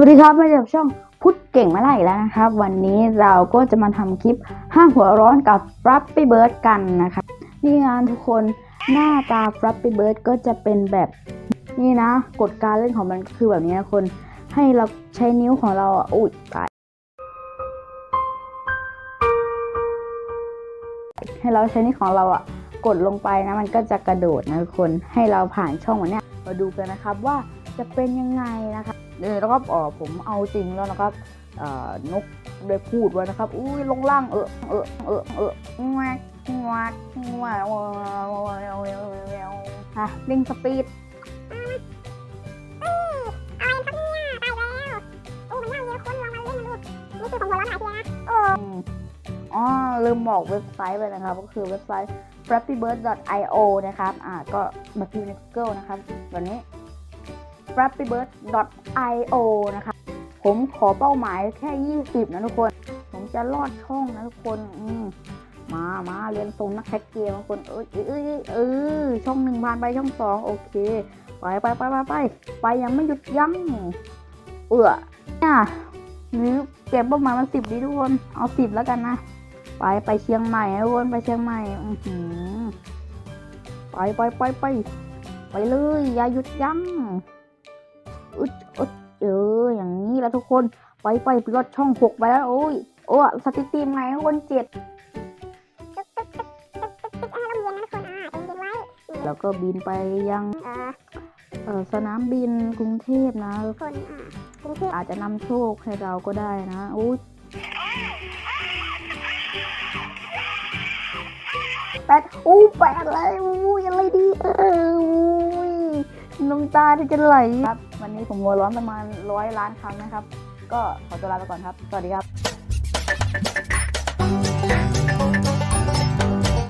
วัสดีครับมาจากช่องพุทธเก่งมาไล่แล้วนะครับ วันนี้เราก็จะมาทำคลิปห้างหัวร้อนกับ Flappy Bird กันนะครับนี่งานทุกคนหน้าตา Flappy Bird ก็จะเป็นแบบนี่นะกฎการเล่นของมันคือแบบนี้นะคนให้เราใช้นิ้วของเราอุ้ยตายให้เราใช้นิ้วของเราอะกดลงไปนะมันก็จะกระโดดนะทุกคนให้เราผ่านช่องวันเนี้ยมาดูกันนะครับว่าจะเป็นยังไงนะคะ เออแล้วก็อ๋อผมเอาจริงแล้วนะครับนกได้พูดไว้นะครับอุ้ยลงล่างเออเออเออเออวกแวกแวกฮะลิงสปีดอะไรครับเนี่ยตายแล้วโอ้มันน่ะคนลงมาเล่นมันดูนี่คือของหัวร้อนหาทีนะอ้ออ้อลืมบอกเว็บไซต์ไปนะครับ ก็คือเว็บไซต์ flappybird.io นะครับ อ่าก็มาพิมพ์ใน Google นะครับแบบนี้ flappybird.io นะครับผมขอเป้าหมายแค่ 20 นะทุกคน ผมจะลอดช่องนะทุกคนอืมมามาเรียนทรงนักแคคเกมทุกคนเอ้ยเอ้ยเอ้ยเออช่องหนึ่งผ่านไปช่องสองโอเค ไปไปไปไปไปไปยังไม่หยุดยั้งเอือเนี่ยหรือเก็บเป้าหมายมันสิบดีทุกคน เอาสิบแล้วกันนะ ไปไปเชียงใหม่ทุกคนไปเชียงใหม่อือหือไปไปไปไปไปเลย อย่าหยุดยั้ง อึดอึดเอออย่างนี้แล้วทุกคนไปไปรถช่องหกไปแล้วโอ้ยโอ้สถิติใหม่ทุกคนเจ็ดตึ๊กตึ๊กตึ๊กตึ๊กตึ๊กตึ๊กอ่าลมเย็นนะทุกคนอ่าใจเย็นไว้แล้วก็บินไปยังเอ่อเออสนามบินกรุงเทพนะคนอ่ากรุงเทพอาจจะนำโชคให้เราก็ได้นะโอ้ยแปดอู้แปดเลยอู้ยอะไรดีเอออู้ยน้ำตาที่จะไหลครับ วันนี้ผมหัวร้อนประมาณร้อยล้านครั้งนะครับ ก็ขอตัวลาไปก่อนครับ สวัสดีครับ